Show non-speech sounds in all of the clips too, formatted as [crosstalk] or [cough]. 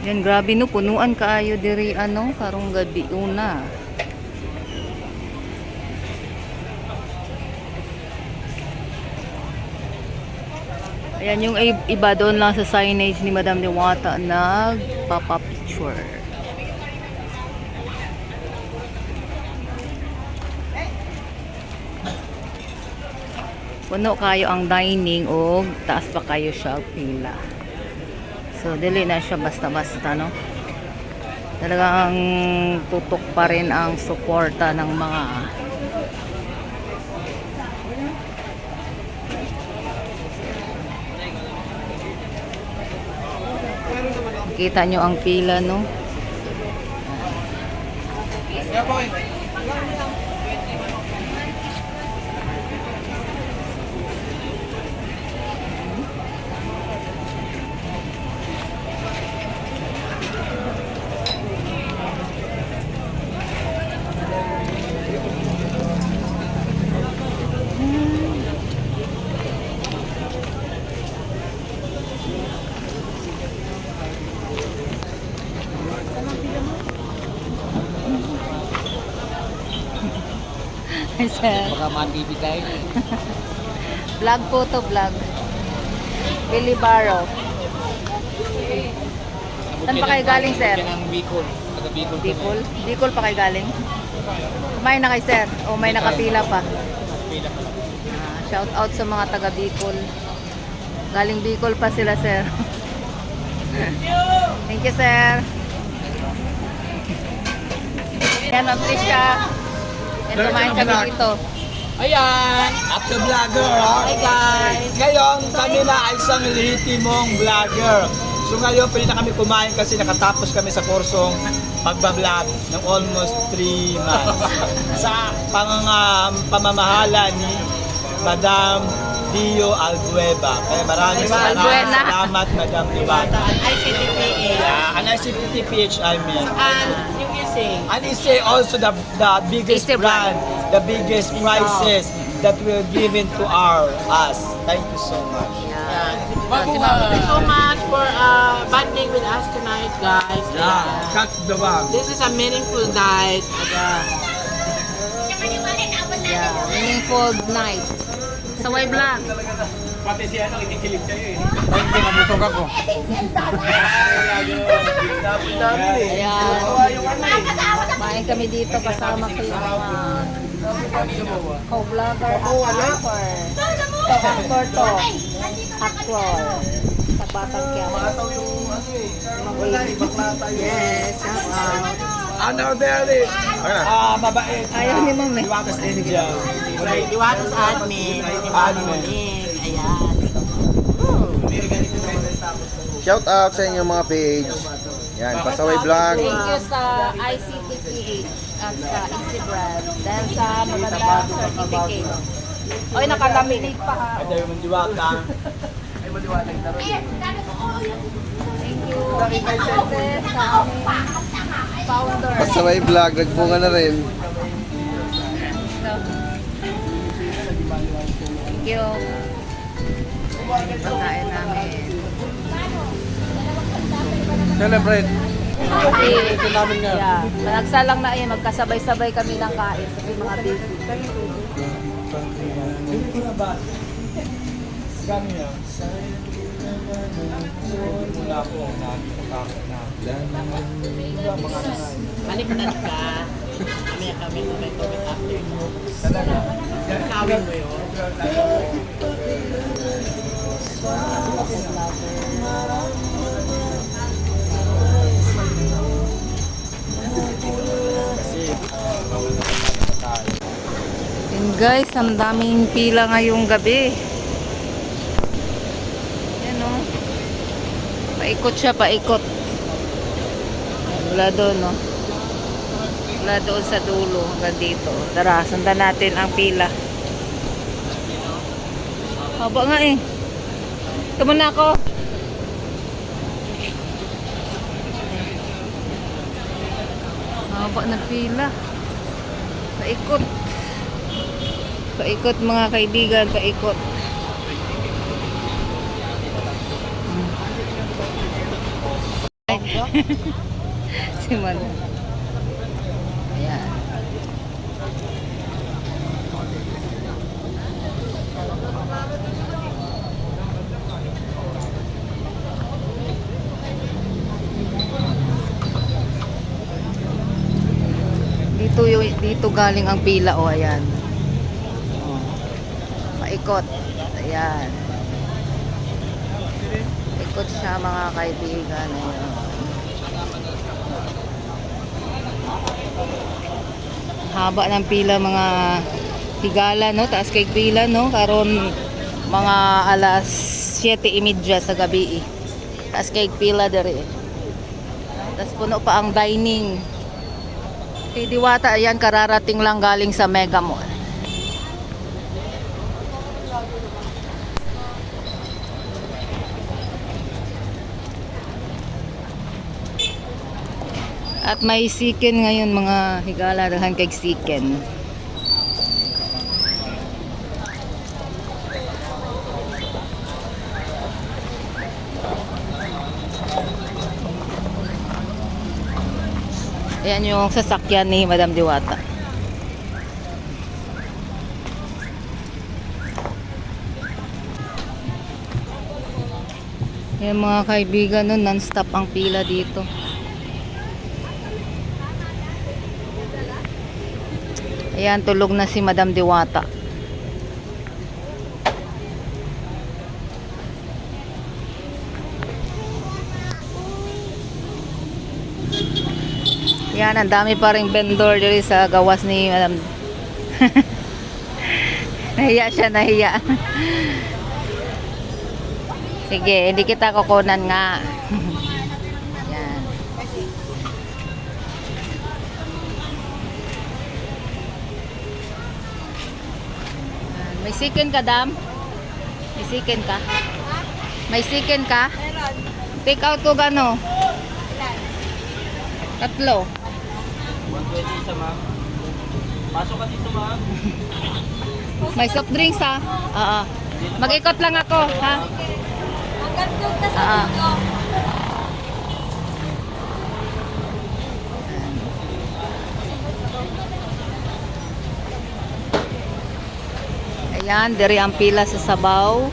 Yan, grabe no, punuan kaayo diri ano, karong gabi una. Ayan yung iba doon lang sa signage ni Madam Diwata nagpapa-picture. Puno kayo ang dining o taas pa kayo siya pila. So, dili na siya basta-basta, no? Talagang tutok pa rin ang suporta ng mga Kita nyo ang pila, no? [laughs] Sir. Baka ma-TV tayo. [laughs] Vlog po to, vlog. Billy Barrow. Saan pa kayo galing, sir? Ang Bicol. Taga Bicol. Bicol? Bicol pa kayo galing? Kumain na kayo, sir? O may nakapila pa? Pila pa. Ah, shout out sa mga taga Bicol. Galing Bicol pa sila, sir. [laughs] Thank you, sir. Yan, ang siya. Yan, kumain kami dito. Ayan, after vlogger, ha? Hi, guys. Ngayon, kami na ay isang lehitimong vlogger. So ngayon, pwede na kami kumain kasi nakatapos kami sa kursong pagbablog ng almost 3 months. [laughs] sa pang, um, pamamahala ni Madam Dio Albueva. Kaya maraming Albuena. salamat, salamat Madam Diwata. ICTPA. Yeah, and ICPTPH, I mean. And yung ising. And it's also the, the biggest Easter brand, the biggest prizes that were given to our us. Thank you so much. Yan. Thank Si you Mama. so much for uh, bonding with us tonight, guys. Yeah, cut the one. This is a meaningful night. Yeah. Yeah, meaningful night. Sa way vlog. Pati siya nang ikikilig sa'yo eh. Ay, hindi mabutog ako. Ayan. Kumain kami dito kasama ko yung mga co-vlogger at actor. So, actor to. Actor. Sa Batang Quiapo. Yes, shout out. Ano, Berry? Ah, mabait. Ayaw ni Ma'am eh. Iwakas din niya. Liwatas admin. Admin. Ayan. Shout out sa inyong mga page. Yan, Pasaway Vlog. Thank you sa ICTPH at sa Instagram. Dahil sa magandang certificate. Oy, nakalaminate pa ha. Ito yung diwata. Thank you. Ate, sa aming founder. Pasaway Vlog, nagbunga na rin. Thank you. Pagkain namin. Celebrate. Kasi, yeah, nagsalang na yun, magkasabay-sabay kami ng kain. Kasi mga busy. Kami yan. Mula po, nakakatakot na. Balik na ka. Kami kami may comment after. Kawin mo yun. Yun guys, ang daming pila ngayong gabi. Yan o. Paikot siya, paikot. Wala doon, no? Wala doon sa dulo, hanggang dito. Tara, sundan natin ang pila. Haba nga eh. Ito muna ako. Haba na pila. Paikot. Paikot mga kaibigan, paikot. Ay, [laughs] si Manu. Ayan. Dito yung dito galing ang pila oh, ayan. Oh. Paikot. Ayan. Ikot siya mga kaibigan. Ayan. Haba ng pila mga higala no, taas kay pila no, karon mga alas 7:30 sa gabi. eh. Taas kay pila dere. Tapos puno pa ang dining. Si Diwata, ayan, kararating lang galing sa Mega Mall. At may siken ngayon mga higala dahan kay siken. Ayan yung sasakyan ni Madam Diwata. Ayan mga kaibigan nun, non-stop ang pila dito. Ayan, tulog na si Madam Diwata. Yan, ang dami pa rin vendor dito sa gawas ni Madam. [laughs] nahiya siya, nahiya. [laughs] Sige, hindi kita kukunan nga. [laughs] May sikin ka, Dam? May sikin ka? May sikin ka? Take out ko gano? Tatlo. 120 isa ma'am. Pasok ka dito ma'am. May soft drinks ha? Oo. Mag-ikot lang ako, ha? Oo. Ayan, diri ang pila sa sabaw.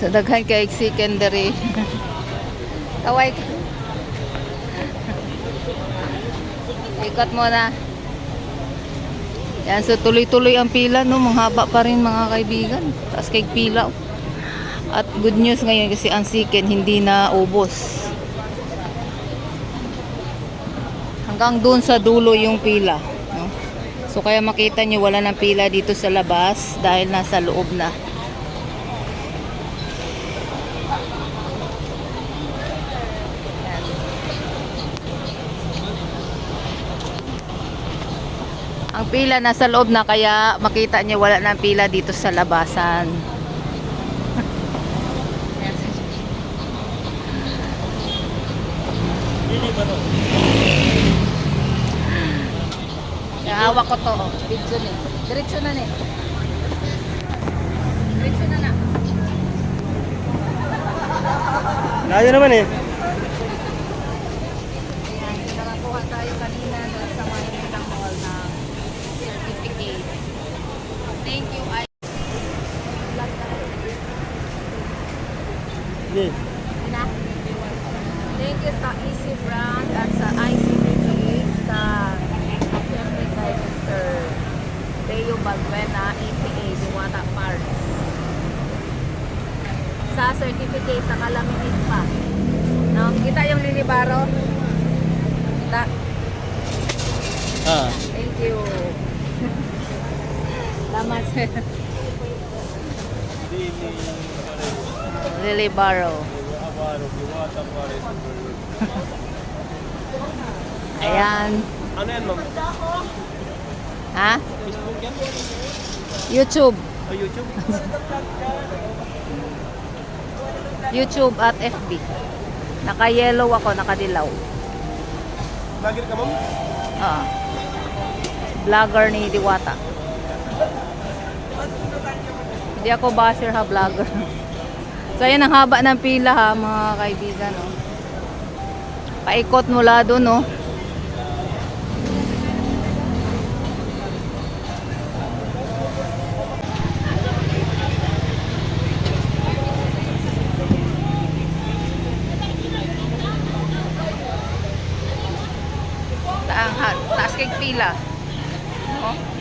Sa daghan kay secondary. Kaway. Ikot mo na. Yan, so tuloy-tuloy ang pila, no? Manghaba pa rin mga kaibigan. Tapos kay pila. At good news ngayon kasi ang siken hindi na ubos. Hanggang doon sa dulo yung pila. No? So kaya makita nyo wala ng pila dito sa labas dahil nasa loob na. Pila nasa loob na kaya makita niyo wala ng pila dito sa labasan. Hawak ko to. oh. Video ni. Diretso na ni. Diretso na na. Layo naman eh. Ayan, nakakuha tayo kanina doon sa Manila Mall ng certificate. Thank you. I Hindi. na. Thank you sa Easy Brand at sa ICBG sa siyempre kay Mr. Teo Balbuena, APA Diwata Parts. Sa certificate, nakalaminate pa. No? Kita yung lilibaro? Kita. Ah. Thank you. Salamat. Lily Barrow. Ayan. Ano yan ma'am? Ha? YouTube. Oh, YouTube? [laughs] YouTube at FB. Naka-yellow ako, nakadilaw. Vlogger ka, ma'am? Ah. Vlogger ni Diwata. Hindi ako basher ha, vlogger. [laughs] so, ayan ang haba ng pila ha, mga kaibigan. Oh. Paikot mula doon, oh. Pila. Oh.